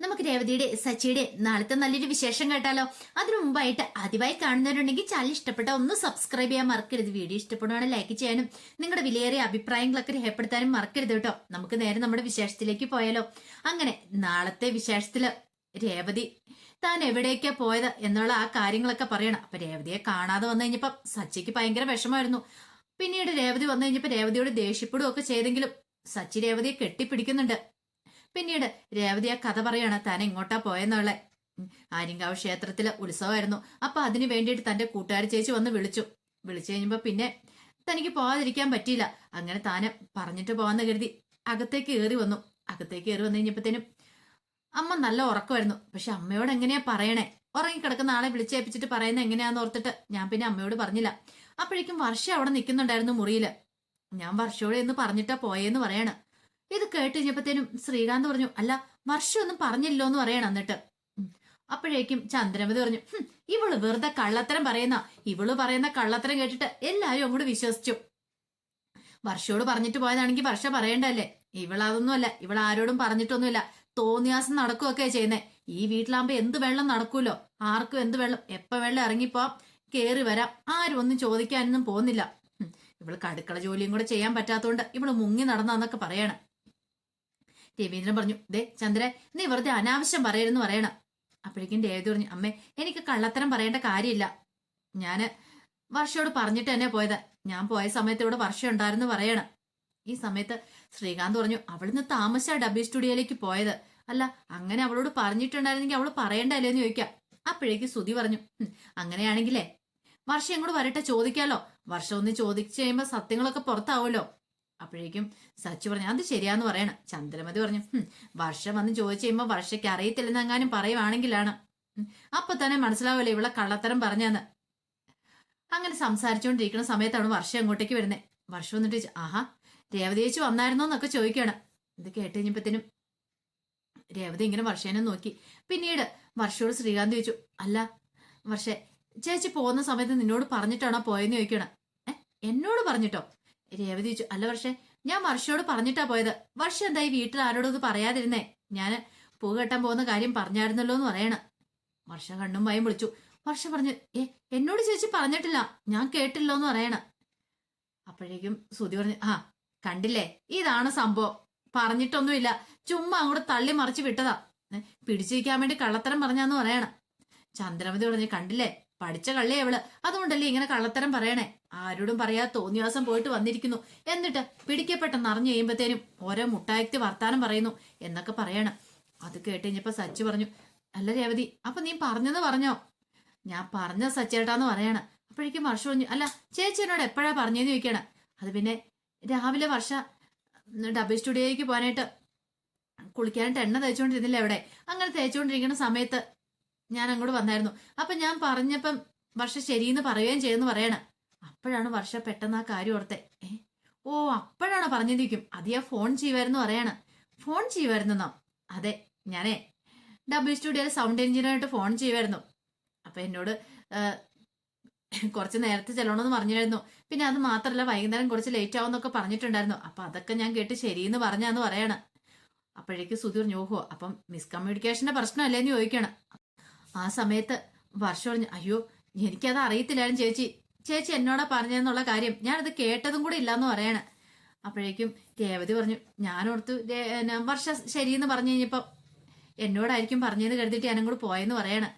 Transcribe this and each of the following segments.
നമുക്ക് രേവതിയുടെ സച്ചിയുടെ നാളത്തെ നല്ലൊരു വിശേഷം കേട്ടാലോ? അതിനു മുമ്പായിട്ട് ആദ്യമായി കാണുന്നവരുണ്ടെങ്കിൽ ചാനൽ ഇഷ്ടപ്പെട്ട ഒന്ന് സബ്സ്ക്രൈബ് ചെയ്യാൻ മറക്കരുത്. വീഡിയോ ഇഷ്ടപ്പെടുവാണെങ്കിൽ ലൈക്ക് ചെയ്യാനും നിങ്ങളുടെ വിലയേറിയ അഭിപ്രായങ്ങളൊക്കെ രേഖപ്പെടുത്താനും മറക്കരുത് കേട്ടോ. നമുക്ക് നേരെ നമ്മുടെ വിശേഷത്തിലേക്ക് പോയാലോ? അങ്ങനെ നാളത്തെ വിശേഷത്തിൽ രേവതി താൻ എവിടേക്കാ പോയത് എന്നുള്ള ആ കാര്യങ്ങളൊക്കെ പറയണം. അപ്പൊ രേവതിയെ കാണാതെ വന്നു കഴിഞ്ഞപ്പോ സച്ചിക്ക് ഭയങ്കര വിഷമായിരുന്നു പിന്നീട് രേവതി വന്നു കഴിഞ്ഞപ്പോ രേവതിയോട് ദേഷ്യപ്പെടുകയൊക്കെ ചെയ്തെങ്കിലും സച്ചി രേവതിയെ കെട്ടിപ്പിടിക്കുന്നുണ്ട്. പിന്നീട് രേവതി ആ കഥ പറയാണ് താൻ എങ്ങോട്ടാ പോയെന്നുള്ള ആര്യങ്കാവ് ക്ഷേത്രത്തിലെ ഉത്സവമായിരുന്നു. അപ്പൊ അതിന് വേണ്ടിയിട്ട് തന്റെ കൂട്ടുകാരി ചേച്ചി വന്ന് വിളിച്ചു. വിളിച്ചു കഴിഞ്ഞപ്പോ പിന്നെ തനിക്ക് പോകാതിരിക്കാൻ പറ്റിയില്ല. അങ്ങനെ താന് പറഞ്ഞിട്ട് പോവാന്ന് കരുതി അകത്തേക്ക് കയറി വന്നു. അകത്തേക്ക് കയറി വന്നു കഴിഞ്ഞപ്പോഴത്തേനും അമ്മ നല്ല ഉറക്കമായിരുന്നു. പക്ഷെ അമ്മയോട് എങ്ങനെയാ പറയണേ? ഉറങ്ങിക്കിടക്കുന്ന ആളെ വിളിച്ചേപ്പിച്ചിട്ട് പറയുന്നത് എങ്ങനെയാന്ന് ഓർത്തിട്ട് ഞാൻ പിന്നെ അമ്മയോട് പറഞ്ഞില്ല. അപ്പോഴേക്കും വർഷ അവിടെ നിൽക്കുന്നുണ്ടായിരുന്നു മുറിയിൽ. ഞാൻ വർഷയോട് എന്ന് പറഞ്ഞിട്ടാ പോയേന്ന് പറയാണ്. ഇത് കേട്ട് കഴിഞ്ഞപ്പോഴത്തേനും ശ്രീകാന്ത് പറഞ്ഞു അല്ല വർഷമൊന്നും പറഞ്ഞില്ലോ എന്ന് പറയണം എന്നിട്ട്. അപ്പോഴേക്കും ചന്ദ്രമതി പറഞ്ഞു ഇവൾ വെറുതെ കള്ളത്തരം പറയുന്ന ഇവൾ പറയുന്ന കള്ളത്തരം കേട്ടിട്ട് എല്ലാരും അങ്ങോട്ട് വിശ്വസിച്ചു. വർഷയോട് പറഞ്ഞിട്ട് പോയതാണെങ്കിൽ വർഷ പറയണ്ടല്ലേ ഇവളതൊന്നുമല്ല ഇവൾ ആരോടും പറഞ്ഞിട്ടൊന്നുമില്ല. തോന്നിയാസം നടക്കുകയൊക്കെ ചെയ്യുന്നേ. ഈ വീട്ടിലാകുമ്പോ എന്ത് വെള്ളം നടക്കൂലോ? ആർക്കും എന്ത് വെള്ളം എപ്പ വെള്ളം ഇറങ്ങിപ്പോ കേറി വരാം. ആരും ഒന്നും ചോദിക്കാനൊന്നും പോകുന്നില്ല. ഇവൾ കടുക്കള ജോലിയും കൂടെ ചെയ്യാൻ പറ്റാത്തതുകൊണ്ട് ഇവൾ മുങ്ങി നടന്നാന്നൊക്കെ പറയണം. രവീന്ദ്രൻ പറഞ്ഞു ദേ ചന്ദ്രൻ നീ വെറുതെ അനാവശ്യം പറയരുന്ന് പറയണം. അപ്പോഴേക്കും ദേവതി പറഞ്ഞു അമ്മേ എനിക്ക് കള്ളത്തരം പറയേണ്ട കാര്യമില്ല. ഞാൻ വർഷയോട് പറഞ്ഞിട്ട് തന്നെ പോയത്. ഞാൻ പോയ സമയത്ത് ഇവിടെ വർഷം ഉണ്ടായിരുന്നു പറയണം. ഈ സമയത്ത് ശ്രീകാന്ത് പറഞ്ഞു അവളിന്ന് താമസ ഡബി സ്റ്റുഡിയോയിലേക്ക് പോയത്. അല്ല അങ്ങനെ അവളോട് പറഞ്ഞിട്ടുണ്ടായിരുന്നെങ്കിൽ അവൾ പറയണ്ടല്ലേ എന്ന് ചോദിക്കാം. അപ്പോഴേക്ക് സുതി പറഞ്ഞു അങ്ങനെയാണെങ്കിലേ വർഷം ഇങ്ങോട്ട് വരട്ടെ ചോദിക്കാലോ. വർഷം ഒന്ന് ചോദിച്ചു കഴിയുമ്പോ സത്യങ്ങളൊക്കെ പുറത്താവുമല്ലോ. അപ്പോഴേക്കും സച്ചു പറഞ്ഞു അത് ശരിയാന്ന് പറയണം. ചന്ദ്രമതി പറഞ്ഞു വർഷ വന്ന് ചോദിച്ചു കഴിയുമ്പോൾ വർഷയ്ക്ക് അറിയത്തില്ലെന്ന് എങ്ങാനും പറയുവാണെങ്കിലാണ് അപ്പൊ തന്നെ മനസ്സിലാവില്ല ഇവിടെ കള്ളത്തരം പറഞ്ഞെന്ന് അങ്ങനെ സംസാരിച്ചുകൊണ്ടിരിക്കുന്ന സമയത്താണ് വർഷം അങ്ങോട്ടേക്ക് വരുന്നത് വർഷം വന്നിട്ട് ആഹാ രേവതി ചേച്ചി വന്നായിരുന്നോ എന്നൊക്കെ ചോദിക്കുകയാണ്. ഇത് കേട്ട് കഴിഞ്ഞപ്പത്തേനും രേവതി ഇങ്ങനെ വർഷേനെ നോക്കി. പിന്നീട് വർഷയോട് ശ്രീകാന്ത് ചോദിച്ചു അല്ല വർഷേ ചേച്ചി പോകുന്ന സമയത്ത് നിന്നോട് പറഞ്ഞിട്ടാണോ പോയെന്ന് ചോദിക്കണം എന്നോട് പറഞ്ഞിട്ടോ? രേവതി ചോദിച്ചു അല്ല വർഷേ ഞാൻ വർഷയോട് പറഞ്ഞിട്ടാ പോയത്. വർഷ എന്തായി വീട്ടിൽ ആരോടും ഇത് പറയാതിരുന്നേ? ഞാൻ പൂ കെട്ടാൻ പോകുന്ന കാര്യം പറഞ്ഞായിരുന്നല്ലോ എന്ന് പറയണ. വർഷ കണ്ണും ഭയം വിളിച്ചു. വർഷ പറഞ്ഞു ഏ എന്നോട് ചേച്ചി പറഞ്ഞിട്ടില്ല. ഞാൻ കേട്ടില്ലോ എന്ന് പറയണ. അപ്പോഴേക്കും സുതി പറഞ്ഞു ആ കണ്ടില്ലേ? ഇതാണ് സംഭവം. പറഞ്ഞിട്ടൊന്നുമില്ല. ചുമ്മാ അങ്ങോട്ട് തള്ളി മറിച്ച് വിട്ടതാ. പിടിച്ചിരിക്കാൻ വേണ്ടി കള്ളത്തരം പറഞ്ഞാന്ന് പറയണ. ചന്ദ്രമതി പറഞ്ഞു കണ്ടില്ലേ? പഠിച്ച കള്ളി അവൾ. അതുകൊണ്ടല്ലേ ഇങ്ങനെ കള്ളത്തരം പറയണേ? ആരോടും പറയാതെ തോന്നിവാസം പോയിട്ട് വന്നിരിക്കുന്നു. എന്നിട്ട് പിടിക്കപ്പെട്ടെന്ന് അറിഞ്ഞു കഴിയുമ്പത്തേനും ഓരോ മുട്ടായക്തി വർത്താനം പറയുന്നു എന്നൊക്കെ പറയണം. അത് കേട്ട് കഴിഞ്ഞപ്പോ സച്ചു പറഞ്ഞു അല്ല രേവതി അപ്പൊ നീ പറഞ്ഞെന്ന് പറഞ്ഞോ? ഞാൻ പറഞ്ഞ സച്ചേട്ടാന്ന് പറയണം. അപ്പോഴേക്കും വർഷ പറഞ്ഞു അല്ല ചേച്ചി എന്നോട് എപ്പോഴാ പറഞ്ഞെന്ന് ചോദിക്കണം? അത് പിന്നെ രാവിലെ വർഷ ഡബിൾ സ്റ്റുഡിയോയ്ക്ക് പോകാനായിട്ട് കുളിക്കാനായിട്ട് എണ്ണ തേച്ചുകൊണ്ടിരുന്നില്ല എവിടെ അങ്ങനെ തേച്ചുകൊണ്ടിരിക്കുന്ന സമയത്ത് ഞാൻ അങ്ങോട്ട് വന്നായിരുന്നു. അപ്പൊ ഞാൻ പറഞ്ഞപ്പം വർഷ ശരിയെന്ന് പറയുകയും ചെയ്തെന്ന് പറയണം. അപ്പോഴാണ് വർഷ പെട്ടെന്ന് ആ കാര്യം ഓർത്തെ. ഓ അപ്പോഴാണ് പറഞ്ഞിരിക്കും. അത് ഞാൻ ഫോൺ ചെയ്യുമായിരുന്നു പറയാണ്. ഫോൺ ചെയ്യുമായിരുന്നോ അതെ ഞാനേ ഡബ്ല്യു സ്റ്റുഡിയോ സൗണ്ട് എഞ്ചിനീയറായിട്ട് ഫോൺ ചെയ്യുമായിരുന്നു അപ്പൊ എന്നോട് കുറച്ച് നേരത്തെ ചെല്ലണമെന്ന് പറഞ്ഞായിരുന്നു പിന്നെ അത് മാത്രമല്ല വൈകുന്നേരം കുറച്ച് ലേറ്റ് ആവുമെന്നൊക്കെ പറഞ്ഞിട്ടുണ്ടായിരുന്നു. അപ്പൊ അതൊക്കെ ഞാൻ കേട്ട് ശരിയെന്ന് പറഞ്ഞാന്ന് പറയാണ്. അപ്പോഴേക്ക് സുധീർ ഞോഹോ അപ്പം മിസ്കമ്മ്യൂണിക്കേഷന്റെ പ്രശ്നമല്ലേ? എന്ന് ചോദിക്കണം. ആ സമയത്ത് വർഷം പറഞ്ഞു അയ്യോ എനിക്കത് അറിയത്തില്ലായിരുന്നു ചേച്ചി. ചേച്ചി എന്നോടാ പറഞ്ഞതെന്നുള്ള കാര്യം. ഞാനത് കേട്ടതും കൂടെ ഇല്ലാന്ന് പറയാണ്. അപ്പോഴേക്കും രേവതി പറഞ്ഞു ഞാനോർത്തു വർഷ ശരിയെന്ന് പറഞ്ഞു കഴിഞ്ഞപ്പം എന്നോടായിരിക്കും പറഞ്ഞതെന്ന് കരുതിയിട്ട് ഞാനും കൂടെ പോയെന്ന് പറയാണ്.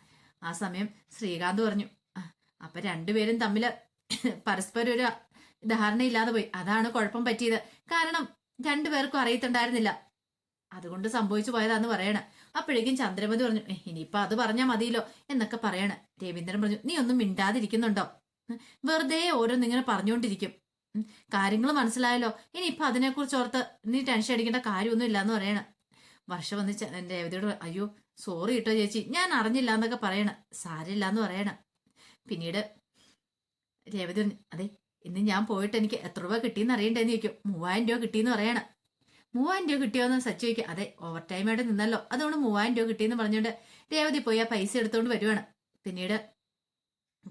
ആ സമയം ശ്രീകാന്ത് പറഞ്ഞു "ആ, അപ്പൊ രണ്ടുപേരും തമ്മിൽ പരസ്പരം ഒരു ധാരണയില്ലാതെ പോയി. അതാണ് കുഴപ്പം പറ്റിയത്. കാരണം രണ്ടുപേർക്കും അറിയത്തുണ്ടായിരുന്നില്ല. അതുകൊണ്ട് സംഭവിച്ചു പോയതാന്ന് പറയണ. അപ്പോഴേക്കും ചന്ദ്രമതി പറഞ്ഞു "ഏ, ഇനിയിപ്പൊ അത് പറഞ്ഞാൽ മതിയല്ലോ എന്നൊക്കെ പറയാണ്. രവീന്ദ്രൻ പറഞ്ഞു നീ ഒന്നും മിണ്ടാതിരിക്കുന്നുണ്ടോ? വെറുതെ ഓരോന്നിങ്ങനെ പറഞ്ഞുകൊണ്ടിരിക്കും. കാര്യങ്ങൾ മനസ്സിലായല്ലോ ഇനിയിപ്പൊ അതിനെക്കുറിച്ച് ഓർത്ത് നീ ടെൻഷൻ അടിക്കേണ്ട കാര്യമൊന്നും ഇല്ലാന്ന് പറയണ. വർഷം വന്ന് രേവതിയോട് അയ്യോ സോറി കേട്ടോ ചേച്ചി ഞാൻ അറിഞ്ഞില്ല എന്നൊക്കെ പറയണ. സാരില്ല എന്ന് പറയണ. പിന്നീട് രേവതി അതെ ഇന്ന് ഞാൻ പോയിട്ട് എനിക്ക് എത്ര രൂപ കിട്ടിയെന്ന് അറിയണ്ടേന്ന് ചോദിക്കും മൂവായിരം രൂപ കിട്ടിയെന്ന് പറയണം. മൂവായിരം രൂപ കിട്ടിയോന്ന് സച്ചു ചോദിക്കും അതെ ഓവർ ടൈം ആയിട്ട് നിന്നല്ലോ. അതുകൊണ്ട് മൂവായിരം രൂപ കിട്ടിയെന്ന് പറഞ്ഞുകൊണ്ട് രേവതി പോയി ആ പൈസ എടുത്തുകൊണ്ട് വരുവാണ്. പിന്നീട്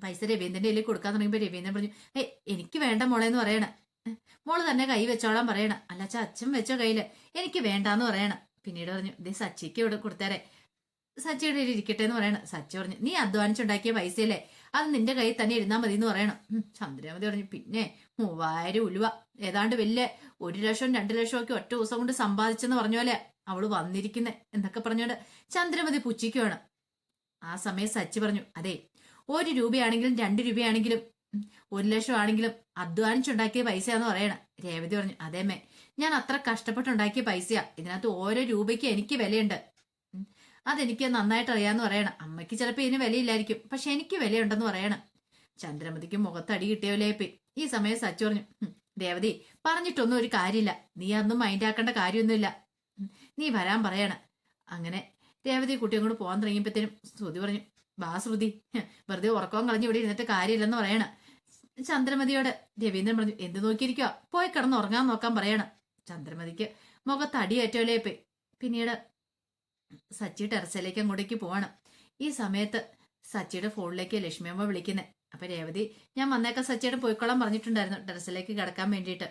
പൈസ രവീന്ദ്രന്റെ കയ്യിൽ കൊടുക്കാൻ തുടങ്ങിയപ്പോ രവീന്ദ്രൻ പറഞ്ഞു ഏ എനിക്ക് വേണ്ട മോളെ എന്ന് പറയണ. മോൾ തന്നെ കൈ വെച്ചോളാൻ പറയണ. അല്ലാച്ച അച്ഛൻ വെച്ചോ കയ്യിൽ എനിക്ക് വേണ്ടാന്ന് പറയണ. പിന്നീട് പറഞ്ഞു ദേ സച്ചിക്ക് ഇവിടെ കൊടുത്തേരെ. സച്ചിയുടെ ഇരിക്കട്ടെ എന്ന് പറയണം. സച്ചി പറഞ്ഞു നീ അധ്വാനിച്ചുണ്ടാക്കിയ പൈസയല്ലേ? അത് നിന്റെ കയ്യിൽ തന്നെ ഇരുന്നാൽ മതി എന്ന് പറയണം ചന്ദ്രമതി പറഞ്ഞു പിന്നെ മൂവായിരം ഉലുവ. ഏതാണ്ട് വലിയ ഒരു ലക്ഷം രണ്ടു ലക്ഷം ഒക്കെ ഒറ്റ ദിവസം കൊണ്ട് സമ്പാദിച്ചെന്ന് പറഞ്ഞ പോലെ അവൾ വന്നിരിക്കുന്നെ എന്നൊക്കെ പറഞ്ഞോണ്ട് ചന്ദ്രമതി പുച്ഛിക്കുവാണ്. ആ സമയം സച്ചി പറഞ്ഞു അതെ ഒരു രൂപയാണെങ്കിലും രണ്ട് രൂപയാണെങ്കിലും ഒരു ലക്ഷം ആണെങ്കിലും അധ്വാനിച്ചുണ്ടാക്കിയ പൈസയാന്ന് പറയണം. രേവതി പറഞ്ഞു അതേമേ ഞാൻ അത്ര കഷ്ടപ്പെട്ടുണ്ടാക്കിയ പൈസയാ. ഇതിനകത്ത് ഓരോ രൂപയ്ക്ക് എനിക്ക് വിലയുണ്ട്. അതെനിക്ക് നന്നായിട്ട് അറിയാന്ന് പറയണം. അമ്മയ്ക്ക് ചിലപ്പോൾ ഇതിന് വിലയില്ലായിരിക്കും പക്ഷെ എനിക്ക് വിലയുണ്ടെന്ന് പറയണം. ചന്ദ്രമതിക്ക് മുഖത്തടി കിട്ടിയവലേപ്പി ഈ സമയം സച്ചു പറഞ്ഞു ദേവതി പറഞ്ഞിട്ടൊന്നും ഒരു കാര്യമില്ല. നീ അതൊന്നും മൈൻഡാക്കേണ്ട കാര്യമൊന്നുമില്ല. നീ വരാൻ പറയണ. അങ്ങനെ രേവതി കുട്ടിയും കൂടെ പോകാൻ തുടങ്ങിയപ്പോഴത്തേനും ശ്രുതി പറഞ്ഞു ബാ ശ്രുതി വെറുതെ ഉറക്കവും കളഞ്ഞ് ഇവിടെ ഇരുന്നിട്ട് കാര്യമില്ലെന്ന് പറയണ. ചന്ദ്രമതിയോട് രവീന്ദ്രൻ പറഞ്ഞു എന്ത് നോക്കിയിരിക്കുക പോയി കിടന്ന് ഉറങ്ങാൻ നോക്കാൻ പറയണ. ചന്ദ്രമതിക്ക് മുഖത്തടിയേറ്റോലേപ്പി പിന്നീട് സച്ചി ടെറസിലേക്ക് അങ്ങോട്ടേക്ക് പോവാണ്. ഈ സമയത്ത് സച്ചിയുടെ ഫോണിലേക്ക് ലക്ഷ്മിയമ്മ വിളിക്കുന്നത് അപ്പൊ രേവതി ഞാൻ വന്നേക്കാൻ സച്ചിയുടെ പോയിക്കോളാൻ പറഞ്ഞിട്ടുണ്ടായിരുന്നു ടെറസിലേക്ക് കിടക്കാൻ വേണ്ടിയിട്ട്.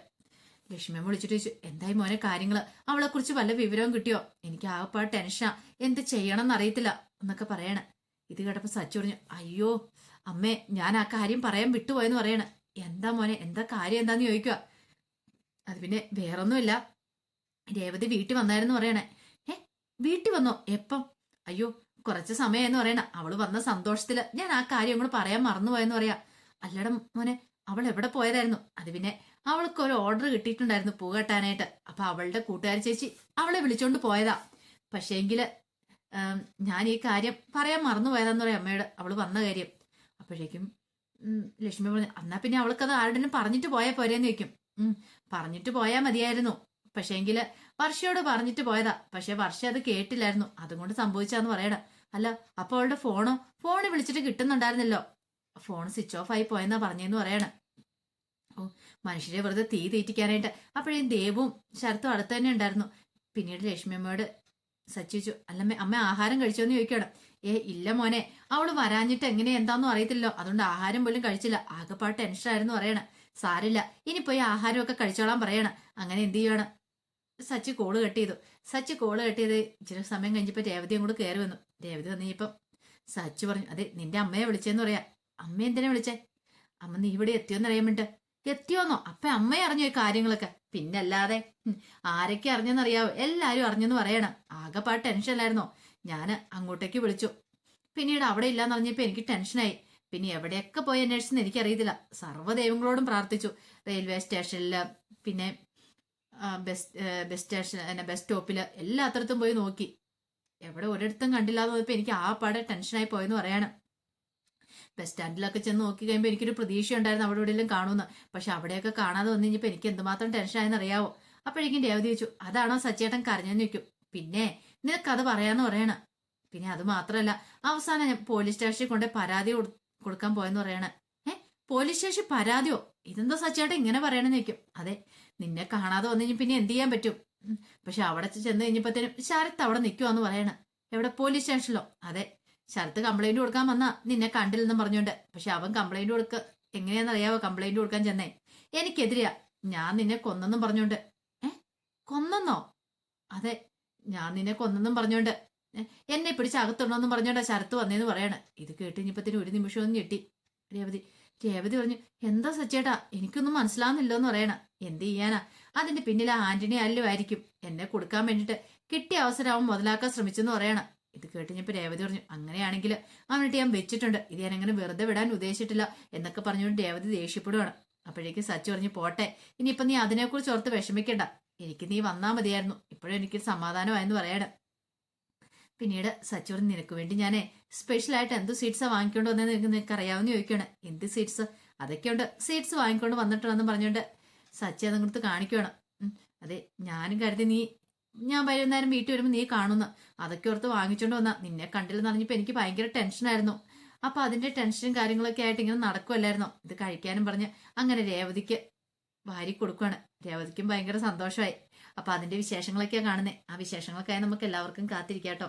ലക്ഷ്മിയെ വിളിച്ചിട്ട് ചോദിച്ചു എന്തായി മോനെ കാര്യങ്ങൾ? അവളെ കുറിച്ച് വല്ല വിവരവും കിട്ടിയോ? എനിക്ക് ആകെപ്പാട് ടെൻഷനാ. എന്ത് ചെയ്യണം എന്നറിയത്തില്ല എന്നൊക്കെ പറയണ. ഇത് കേട്ടപ്പോ സച്ചി പറഞ്ഞു അയ്യോ അമ്മേ ഞാൻ ആ കാര്യം പറയാൻ വിട്ടുപോയെന്ന് പറയണ. എന്താ മോനെ എന്താ കാര്യം എന്താന്ന് ചോദിക്കുക അത് പിന്നെ വേറൊന്നുമില്ല. രേവതി വീട്ടിൽ വന്നായിരുന്നു പറയണേ. ഏ വീട്ടിൽ വന്നോ? എപ്പം? അയ്യോ കുറച്ച് സമയം എന്ന് പറയണ അവൾ വന്ന സന്തോഷത്തിൽ ഞാൻ ആ കാര്യം കൂടെ പറയാൻ മറന്നുപോയെന്ന് പറയാ. അല്ലട മോനെ അവൾ എവിടെ പോയതായിരുന്നു? അത് പിന്നെ അവൾക്ക് ഒരു ഓർഡർ കിട്ടിയിട്ടുണ്ടായിരുന്നു പൂ കെട്ടാനായിട്ട്. അപ്പൊ അവളുടെ കൂട്ടുകാരി ചേച്ചി അവളെ വിളിച്ചോണ്ട് പോയതാ. പക്ഷേങ്കിൽ ഞാൻ ഈ കാര്യം പറയാൻ മറന്നുപോയതാന്ന് പറയാം അമ്മയോട് അവൾ വന്ന കാര്യം. അപ്പോഴേക്കും ലക്ഷ്മി പറഞ്ഞു എന്നാ പിന്നെ അവൾക്കത് ആരുടെയും പറഞ്ഞിട്ട് പോയാൽ പോരേന്ന് ഉം പറഞ്ഞിട്ട് പോയാൽ മതിയായിരുന്നു. പക്ഷേങ്കിൽ വർഷയോട് പറഞ്ഞിട്ട് പോയതാ. പക്ഷെ വർഷ അത് കേട്ടില്ലായിരുന്നു. അതുകൊണ്ട് സംഭവിച്ചാന്ന് പറയണം അല്ല അപ്പൊ അവളുടെ ഫോണോ ഫോണ് വിളിച്ചിട്ട് കിട്ടുന്നുണ്ടായിരുന്നല്ലോ. ഫോൺ സ്വിച്ച് ഓഫ് ആയി പോയെന്നാ പറഞ്ഞെന്ന് പറയാണ്. ഓ മനുഷ്യരെ വെറുതെ തീ തീറ്റിക്കാനായിട്ട്. അപ്പോഴേ ദേവും ശരത്തും അടുത്ത് തന്നെ ഉണ്ടായിരുന്നു. പിന്നീട് ലക്ഷ്മിയമ്മയോട് സച്ചിച്ചു അല്ലമ്മ അമ്മ ആഹാരം കഴിച്ചോന്ന് ചോദിക്കണം ഏ ഇല്ല മോനെ അവൾ വരാഞ്ഞിട്ട് എങ്ങനെ എന്താന്നും അറിയത്തില്ലോ അതുകൊണ്ട് ആഹാരം പോലും കഴിച്ചില്ല. ആകെപ്പാട്ട് ടെൻഷൻ ആയിരുന്നു പറയണ. സാരില്ല ഇനി പോയി ആഹാരമൊക്കെ കഴിച്ചോളാൻ പറയണം. അങ്ങനെ എന്ത് ചെയ്യണം സച്ചി കോൾ കട്ട് ചെയ്തു. സച്ചി കോൾ കട്ട് ചെയ്ത് ഇച്ചിരി സമയം കഴിഞ്ഞപ്പോ രേവതിയും കൂടെ കയറി വന്നു. രേവതി വന്നു ഇപ്പം സച്ചി പറഞ്ഞു അതെ നിന്റെ അമ്മയെ വിളിച്ചെന്ന് പറയാ. അമ്മ എന്തിനാ വിളിച്ചേ? അമ്മ നീ ഇവിടെ എത്തിയോന്ന് അറിയാൻ വേണ്ടിട്ട് എത്തിയോന്നോ? അപ്പൊ അമ്മയെ അറിഞ്ഞു ഈ കാര്യങ്ങളൊക്കെ. പിന്നല്ലാതെ അല്ലാതെ ആരൊക്കെ അറിഞ്ഞെന്നറിയാവോ? എല്ലാരും അറിഞ്ഞെന്ന് പറയണം. ആകെപ്പാട് ടെൻഷനിലായിരുന്നോ ഞാൻ അങ്ങോട്ടേക്ക് വിളിച്ചു. പിന്നീട് അവിടെ ഇല്ലാന്ന് അറിഞ്ഞപ്പോ എനിക്ക് ടെൻഷനായി പിന്നെ എവിടെയൊക്കെ പോയി അന്വേഷിച്ചെന്ന് എനിക്കറിയത്തില്ല. സർവ ദൈവങ്ങളോടും പ്രാർത്ഥിച്ചു. റെയിൽവേ സ്റ്റേഷനിൽ പിന്നെ ആ, ബസ് സ്റ്റേഷൻ എന്നെ ബസ് സ്റ്റോപ്പിൽ അത്രത്തും പോയി നോക്കി. എവിടെ ഒരിടത്തും കണ്ടില്ലാന്ന് പോയപ്പോൾ എനിക്ക് ആ പാടെ ടെൻഷനായി പോയെന്ന് പറയണം. ബസ് സ്റ്റാൻഡിലൊക്കെ ചെന്ന് നോക്കി കഴിയുമ്പോൾ എനിക്കൊരു പ്രതീക്ഷ ഉണ്ടായിരുന്നു അവിടെ എവിടെയെങ്കിലും കാണുമെന്ന്. പക്ഷെ അവിടെയൊക്കെ കാണാതെ വന്നു കഴിഞ്ഞപ്പോൾ എനിക്ക് എന്തുമാത്രം ടെൻഷനായെന്ന് അറിയാവോ. അപ്പോഴേക്കും രേവതി ചോദിച്ചു അതാണോ സച്ചേട്ടൻ കരഞ്ഞെന്ന് ചോദിക്കും? പിന്നെ നിനക്കത് പറയാന്ന് പറയണം. പിന്നെ അത് മാത്രമല്ല അവസാനം ഞാൻ പോലീസ് സ്റ്റേഷനിൽ കൊണ്ട് പരാതി കൊടുക്കാൻ പോയെന്ന് പറയണേ. ഏഹ് പോലീസ് സ്റ്റേഷൻ പരാതിയോ? ഇതെന്തോ സച്ചേട്ടൻ ഇങ്ങനെ പറയണെന്ന് ചോദിക്കും. അതെ നിന്നെ കാണാതെ വന്നു കഴിഞ്ഞാൽ പിന്നെ എന്ത് ചെയ്യാൻ പറ്റും. പക്ഷെ അവിടെ ചെന്ന് കഴിഞ്ഞപ്പോഴത്തേനും ശരത്ത് അവിടെ നിൽക്കുവാന്ന് പറയണ. എവിടെ? പോലീസ് സ്റ്റേഷനിലോ അതെ. ശരത്ത് കംപ്ലൈന്റ് കൊടുക്കാൻ വന്നാ നിന്നെ കണ്ടില്ലെന്നും പറഞ്ഞുകൊണ്ട് പക്ഷെ അവൻ കംപ്ലൈന്റ് കൊടുക്ക എങ്ങനെയാണെന്നറിയാവോ കംപ്ലൈന്റ് കൊടുക്കാൻ ചെന്നേ? എനിക്കെതിരെയാ. ഞാൻ നിന്നെ കൊന്നെന്നും പറഞ്ഞുകൊണ്ട് ഏ? കൊന്നെന്നോ? അതെ. ഞാൻ നിന്നെ കൊന്നെന്നും പറഞ്ഞുകൊണ്ട് എന്നെ പിടിച്ച് അകത്തുണ്ടോന്നും പറഞ്ഞോണ്ടാ ശരത്ത് വന്നേന്ന് പറയണ. ഇത് കേട്ട് ഇനിയിപ്പത്തിന് ഒരു നിമിഷം ഒന്ന് ഞെട്ടി. രേവതി രേവതി പറഞ്ഞു എന്താ സച്ചേട്ടാ? എനിക്കൊന്നും മനസ്സിലാവുന്നില്ലെന്ന് പറയണ. എന്ത് ചെയ്യാനാ? അതിന്റെ പിന്നിൽ ആ ആന്റണി അല്ലുമായിരിക്കും എന്നെ കൊടുക്കാൻ വേണ്ടിട്ട് കിട്ടിയ അവസരം അവൻ മുതലാക്കാൻ ശ്രമിച്ചെന്ന് പറയണ. ഇത് കേട്ടിഞ്ഞപ്പോ രേവതി പറഞ്ഞു അങ്ങനെയാണെങ്കിൽ അവനിട്ട് ഞാൻ വെച്ചിട്ടുണ്ട്. ഇത് ഞാൻ അങ്ങനെ വെറുതെ വിടാൻ ഉദ്ദേശിച്ചിട്ടില്ല എന്നൊക്കെ പറഞ്ഞുകൊണ്ട് രേവതി ദേഷ്യപ്പെടുവാണ്. അപ്പോഴേക്ക് സച്ചു പറഞ്ഞു പോട്ടെ ഇനിയിപ്പൊ നീ അതിനെക്കുറിച്ച് ഓർത്ത് വിഷമിക്കണ്ട. എനിക്ക് നീ വന്നാൽ മതിയായിരുന്നു. ഇപ്പോഴും എനിക്ക് സമാധാനമായെന്ന് പറയണം. പിന്നീട് സച്ചു നിനക്ക് വേണ്ടി ഞാനേ സ്പെഷ്യലായിട്ട് എന്ത് സീറ്റ്സാ വാങ്ങിക്കൊണ്ട് വന്നതെന്ന് നിനക്ക് നിനക്ക് അറിയാവുന്ന ചോദിക്കുകയാണ് എന്ത് സീറ്റ്സ് അതൊക്കെയുണ്ട്. സീറ്റ്സ് വാങ്ങിക്കൊണ്ട് വന്നിട്ടുണ്ടെന്ന് പറഞ്ഞുകൊണ്ട് സച്ചി അതങ്ങോട്ട് കാണിക്കുകയാണ് ഉം, അതെ ഞാനും കരുതി നീ ഞാൻ വൈകുന്നേരം വീട്ടിൽ വരുമ്പോൾ നീ കാണുന്നു. അതൊക്കെ ഓർത്ത് വാങ്ങിച്ചോണ്ട് വന്നാ. നിന്നെ കണ്ടില്ലെന്ന് പറഞ്ഞപ്പോൾ എനിക്ക് ഭയങ്കര ടെൻഷനായിരുന്നു അപ്പൊ അതിന്റെ ടെൻഷനും കാര്യങ്ങളൊക്കെ ആയിട്ട് ഇങ്ങനെ നടക്കുമല്ലായിരുന്നോ ഇത് കഴിക്കാനും പറഞ്ഞ് അങ്ങനെ രേവതിക്ക് വാരി കൊടുക്കുവാണ്. രേവതിക്കും ഭയങ്കര സന്തോഷമായി. അപ്പൊ അതിന്റെ വിശേഷങ്ങളൊക്കെയാണ് കാണുന്നത് ആ വിശേഷങ്ങൾക്കായി നമുക്ക് എല്ലാവർക്കും കാത്തിരിക്കാട്ടോ.